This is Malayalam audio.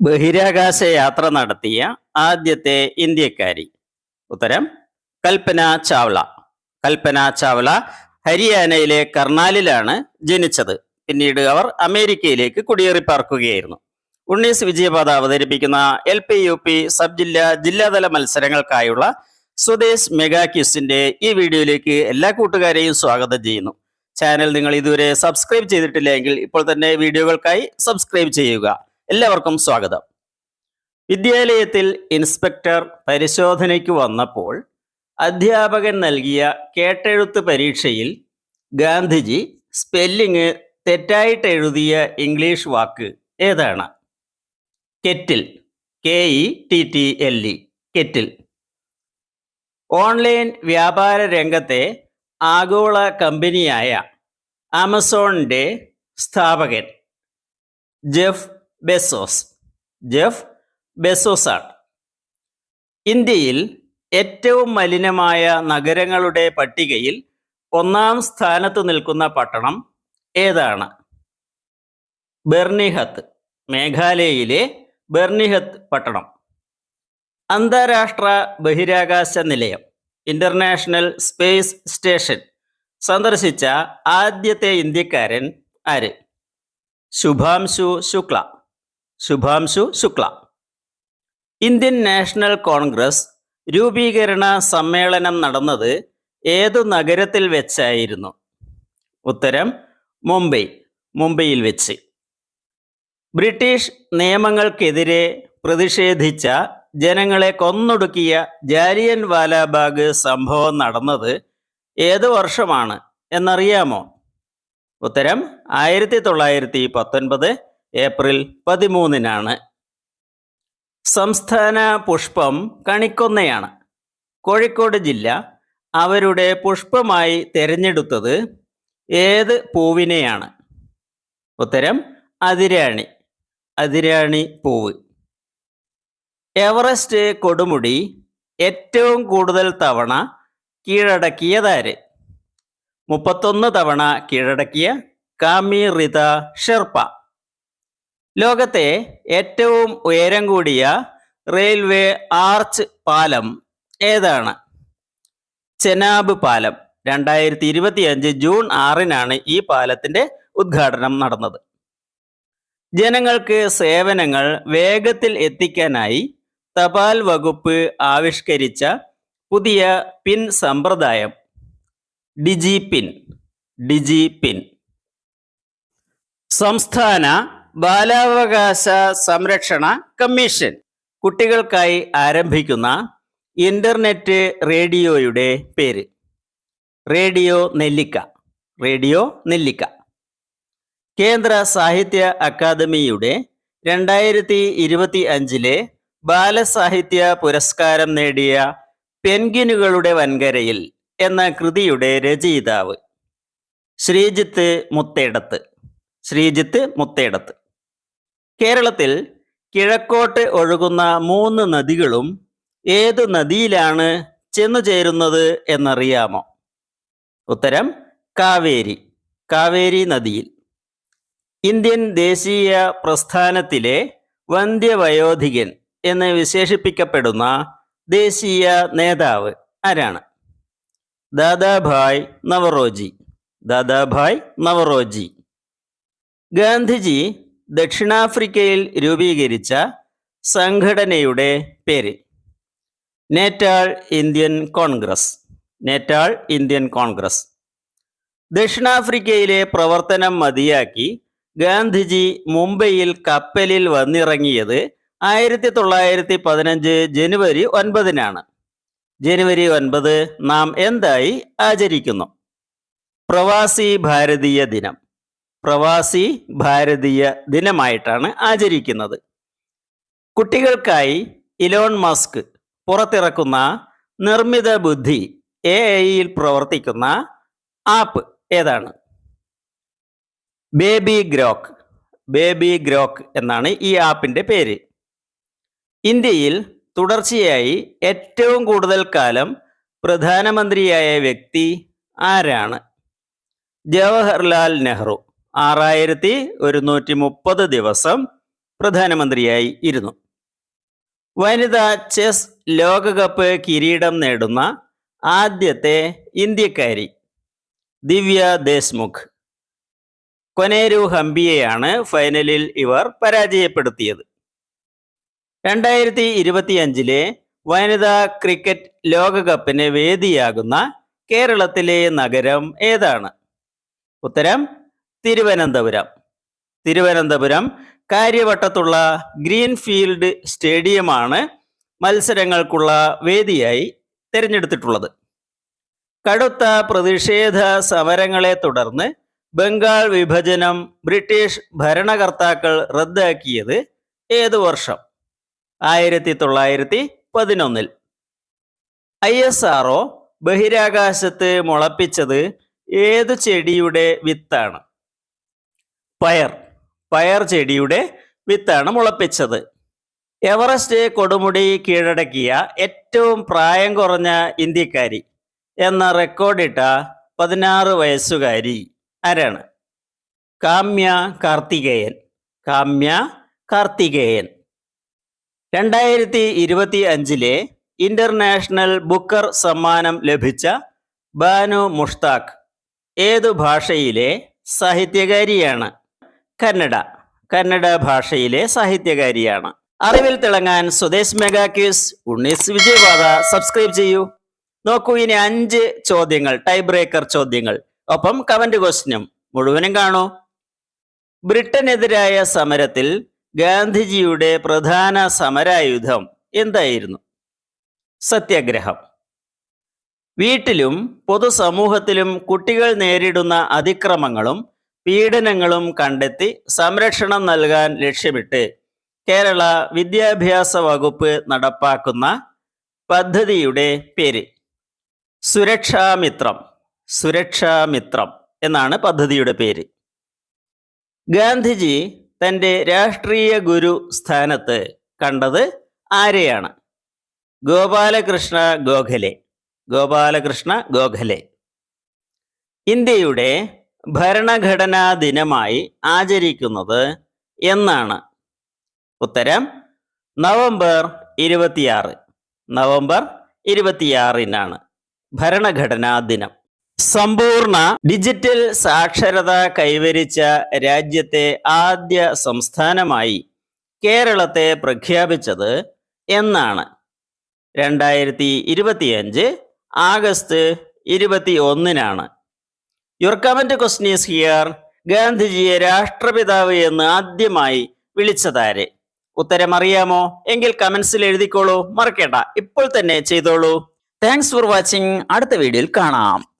ബഹിരാകാശ യാത്ര നടത്തിയ ആദ്യത്തെ ഇന്ത്യക്കാരി. ഉത്തരം കൽപ്പന ചാവ്ല. കൽപ്പന ചാവ്ല ഹരിയാനയിലെ കർണാലിലാണ് ജനിച്ചത്. പിന്നീട് അവർ അമേരിക്കയിലേക്ക് കുടിയേറി പാർക്കുകയായിരുന്നു ഉണ്ണീസ് വിജയപാത അവതരിപ്പിക്കുന്ന L P U P sub ജില്ലാ ജില്ലാതല മത്സരങ്ങൾക്കായുള്ള സ്വദേശ് മെഗാ ക്യൂസിന്റെ ഈ വീഡിയോയിലേക്ക് എല്ലാ കൂട്ടുകാരെയും സ്വാഗതം ചെയ്യുന്നു. ചാനൽ നിങ്ങൾ ഇതുവരെ സബ്സ്ക്രൈബ് ചെയ്തിട്ടില്ലെങ്കിൽ ഇപ്പോൾ തന്നെ വീഡിയോകൾക്കായി സബ്സ്ക്രൈബ് ചെയ്യുക. എല്ലാവർക്കും സ്വാഗതം. വിദ്യാലയത്തിൽ ഇൻസ്പെക്ടർ പരിശോധനയ്ക്ക് വന്നപ്പോൾ അധ്യാപകൻ നൽകിയ കേട്ടെഴുത്ത് പരീക്ഷയിൽ ഗാന്ധിജി സ്പെല്ലിങ് തെറ്റായിട്ട് എഴുതിയ ഇംഗ്ലീഷ് വാക്ക് ഏതാണ്? Kettle. K E T T L E. Kettle. Online വ്യാപാര രംഗത്തെ ആഗോള കമ്പനിയായ ആമസോണിന്റെ സ്ഥാപകൻ ജെഫ് ബെസോസ് ജെഫ് ബെസോസാണ്. ഇന്ത്യയിൽ ഏറ്റവും മലിനമായ നഗരങ്ങളുടെ പട്ടികയിൽ ഒന്നാം സ്ഥാനത്ത് നിൽക്കുന്ന പട്ടണം ഏതാണ്? ബെർണിഹത്ത് മേഘാലയയിലെ ബെർണിഹത്ത് പട്ടണം. അന്താരാഷ്ട്ര ബഹിരാകാശ നിലയം ഇന്റർനാഷണൽ സ്പേസ് സ്റ്റേഷൻ സന്ദർശിച്ച ആദ്യത്തെ ഇന്ത്യക്കാരൻ ആര്? Shubhanshu Shukla. Shubhanshu Shukla. Indian National Congress രൂപീകരണ സമ്മേളനം നടന്നത് ഏതു നഗരത്തിൽ വെച്ചായിരുന്നു? ഉത്തരം മുംബൈ മുംബൈയിൽ വെച്ച്. ബ്രിട്ടീഷ് നിയമങ്ങൾക്കെതിരെ പ്രതിഷേധിച്ച ജനങ്ങളെ കൊന്നൊടുക്കിയ ജാലിയൻ വാലാബാഗ് സംഭവം നടന്നത് ഏത് വർഷമാണ് എന്നറിയാമോ? ഉത്തരം ആയിരത്തി തൊള്ളായിരത്തി പത്തൊൻപത് ഏപ്രിൽ പതിമൂന്നിനാണ്. സംസ്ഥാന പുഷ്പം കണിക്കൊന്നയാണ്. കോഴിക്കോട് ജില്ല അവരുടെ പുഷ്പമായി തിരഞ്ഞെടുത്തത് ഏത് പൂവിനെയാണ്? ഉത്തരം അതിരാണി. അതിരാണി പൂവ്. എവറസ്റ്റ് കൊടുമുടി ഏറ്റവും കൂടുതൽ തവണ കീഴടക്കിയതാര്? മുപ്പത്തൊന്ന് തവണ കീഴടക്കിയ കാമി റിത ഷെർപ്പ. ലോകത്തെ ഏറ്റവും ഉയരം കൂടിയ റെയിൽവേ ആർച്ച് പാലം ഏതാണ്? ചെനാബ് പാലം. രണ്ടായിരത്തി ഇരുപത്തി അഞ്ച് ജൂൺ ആറിനാണ് ഈ പാലത്തിന്റെ ഉദ്ഘാടനം നടന്നത്. ജനങ്ങൾക്ക് സേവനങ്ങൾ വേഗത്തിൽ എത്തിക്കാനായി തപാൽ വകുപ്പ് ആവിഷ്കരിച്ച പുതിയ പിൻ സമ്പ്രദായം. Digi PIN. Digi PIN. സംസ്ഥാന ബാലാവകാശ സംരക്ഷണ കമ്മീഷൻ. കുട്ടികൾക്കായി ആരംഭിക്കുന്ന ഇന്റർനെറ്റ് റേഡിയോയുടെ പേര്. റേഡിയോ നെല്ലിക്ക. റേഡിയോ നെല്ലിക്ക. കേന്ദ്ര സാഹിത്യ അക്കാദമിയുടെ രണ്ടായിരത്തി ഇരുപത്തി അഞ്ചിലെ ബാലസാഹിത്യ പുരസ്കാരം നേടിയ പെൻഗിനുകളുടെ വൻകരയിൽ എന്ന കൃതിയുടെ രചയിതാവ് ശ്രീജിത്ത് മുത്തേടത്ത്. ശ്രീജിത്ത് മുത്തേടത്ത്. കേരളത്തിൽ കിഴക്കോട്ട് ഒഴുകുന്ന മൂന്ന് നദികളും ഏതു നദിയിലാണ് ചെന്നു ചേരുന്നത് എന്നറിയാമോ? ഉത്തരം കാവേരി. കാവേരി നദിയിൽ. ഇന്ത്യൻ ദേശീയ പ്രസ്ഥാനത്തിലെ വന്ധ്യവയോധികൻ എന്ന് വിശേഷിപ്പിക്കപ്പെടുന്ന ദേശീയ നേതാവ് ആരാണ്? ദാദാഭായ് നവറോജി. ദാദാഭായ് നവറോജി. ഗാന്ധിജി ദക്ഷിണാഫ്രിക്കയിൽ രൂപീകരിച്ച സംഘടനയുടെ പേര്. Natal Indian Congress. Natal Indian Congress. ദക്ഷിണാഫ്രിക്കയിലെ പ്രവർത്തനം മതിയാക്കി ഗാന്ധിജി മുംബൈയിൽ കപ്പലിൽ വന്നിറങ്ങിയത് ആയിരത്തി തൊള്ളായിരത്തി പതിനഞ്ച് ജനുവരി ഒൻപതിനാണ്. ജനുവരി ഒൻപത് നാം എന്തായി ആചരിക്കുന്നു? പ്രവാസി ഭാരതീയ ദിനം. പ്രവാസി ഭാരതീയ ദിനമായിട്ടാണ് ആചരിക്കുന്നത്. കുട്ടികൾക്കായി ഇലോൺ മസ്ക് പുറത്തിറക്കുന്ന നിർമ്മിത ബുദ്ധി എ ഐയിൽ പ്രവർത്തിക്കുന്ന ആപ്പ് ഏതാണ്? Baby Grok. ബേബി ഗ്രോക്ക് എന്നാണ് ഈ ആപ്പിന്റെ പേര്. ഇന്ത്യയിൽ തുടർച്ചയായി ഏറ്റവും കൂടുതൽ കാലം പ്രധാനമന്ത്രിയായ വ്യക്തി ആരാണ്? ജവഹർലാൽ നെഹ്റു. ആറായിരത്തി ഒരുന്നൂറ്റി മുപ്പത് ദിവസം പ്രധാനമന്ത്രിയായി ഇരുന്നു. വനിതാ ചെസ് ലോകകപ്പ് കിരീടം നേടുന്ന ആദ്യത്തെ ഇന്ത്യക്കാരി ദിവ്യ ദേശ്മുഖ്. കൊനേരു ഹംപിയെയാണ് ഫൈനലിൽ ഇവർ പരാജയപ്പെടുത്തിയത്. രണ്ടായിരത്തി ഇരുപത്തിയഞ്ചിലെ വനിതാ ക്രിക്കറ്റ് ലോകകപ്പിന് വേദിയാകുന്ന കേരളത്തിലെ നഗരം ഏതാണ്? ഉത്തരം തിരുവനന്തപുരം. തിരുവനന്തപുരം കാര്യവട്ടത്തുള്ള ഗ്രീൻഫീൽഡ് സ്റ്റേഡിയമാണ് മത്സരങ്ങൾക്കുള്ള വേദിയായി തിരഞ്ഞെടുത്തിട്ടുള്ളത്. കടുത്ത പ്രതിഷേധ സമരങ്ങളെ തുടർന്ന് ബംഗാൾ വിഭജനം ബ്രിട്ടീഷ് ഭരണകർത്താക്കൾ റദ്ദാക്കിയത് ഏതു വർഷം? ആയിരത്തി തൊള്ളായിരത്തി പതിനൊന്നിൽ ഐ എസ് ആർഒ ബഹിരാകാശത്ത് മുളപ്പിച്ചത് ഏതു ചെടിയുടെ വിത്താണ്? പയർ പയർ ചെടിയുടെ വിത്താണ് മുളപ്പിച്ചത്. എവറസ്റ്റ് കൊടുമുടി കീഴടക്കിയ ഏറ്റവും പ്രായം കുറഞ്ഞ ഇന്ത്യക്കാരി എന്ന റെക്കോർഡിട്ട പതിനാറ് വയസ്സുകാരി ആരാണ്? കാമ്യ കാർത്തികേയൻ. കാമ്യ കാർത്തികേയൻ. രണ്ടായിരത്തി ഇരുപത്തി അഞ്ചിലെ ഇന്റർനാഷണൽ ബുക്കർ സമ്മാനം ലഭിച്ച ബാനു മുഷ്താഖ് ഏതു ഭാഷയിലെ സാഹിത്യകാരിയാണ്? കന്നഡ. കന്നഡ ഭാഷയിലെ സാഹിത്യകാരിയാണ്. അറിവിൽ തിളങ്ങാൻ സ്വദേശ് മെഗാ ക്യൂസ് ഉണ്ണീസ് വിജയവാദ. സബ്സ്ക്രൈബ് ചെയ്യൂ. നോക്കൂ ഇനി അഞ്ച് ചോദ്യങ്ങൾ ടൈ ബ്രേക്കർ ചോദ്യങ്ങൾ. ഒപ്പം കമന്റ് ക്വസ്റ്റ്യനും മുഴുവനും കാണൂ. ബ്രിട്ടനെതിരായ സമരത്തിൽ ഗാന്ധിജിയുടെ പ്രധാന സമരായുധം എന്തായിരുന്നു? സത്യാഗ്രഹം. വീട്ടിലും പൊതുസമൂഹത്തിലും കുട്ടികൾ നേരിടുന്ന അതിക്രമങ്ങളും പീഡനങ്ങളും കണ്ടെത്തി സംരക്ഷണം നൽകാൻ ലക്ഷ്യമിട്ട് കേരള വിദ്യാഭ്യാസ വകുപ്പ് നടപ്പാക്കുന്ന പദ്ധതിയുടെ പേര്. സുരക്ഷാമിത്രം സുരക്ഷാമിത്രം എന്നാണ് പദ്ധതിയുടെ പേര്. ഗാന്ധിജി തന്റെ രാഷ്ട്രീയ ഗുരു സ്ഥാനത്ത് കണ്ടത് ആരെയാണ്? ഗോപാലകൃഷ്ണ ഗോഖലെ. ഗോപാലകൃഷ്ണ ഗോഖലെ. ഇന്ത്യയുടെ ഭരണഘടനാ ദിനമായി ആചരിക്കുന്നത് എന്നാണ്. ഉത്തരം നവംബർ ഇരുപത്തിയാറ്. നവംബർ ഇരുപത്തിയാറിനാണ് ഭരണഘടനാ ദിനം സമ്പൂർണ ഡിജിറ്റൽ സാക്ഷരത കൈവരിച്ച രാജ്യത്തെ ആദ്യ സംസ്ഥാനമായി കേരളത്തെ പ്രഖ്യാപിച്ചത് എന്നാണ്. രണ്ടായിരത്തി ഇരുപത്തിയഞ്ച് ആഗസ്റ്റ് ഇരുപത്തി ഒന്നിനാണ് your comment question is here ഗാന്ധിജിയെ രാഷ്ട്രപിതാവ് എന്ന് ആദ്യമായി വിളിച്ചതാരെ? ഉത്തരം അറിയാമോ? എങ്കിൽ കമന്റ്സിൽ എഴുതിക്കോളൂ. മറക്കേണ്ട. ഇപ്പോൾ തന്നെ ചെയ്തോളൂ. താങ്ക്സ് ഫോർ വാച്ചിങ് അടുത്ത വീഡിയോയിൽ കാണാം.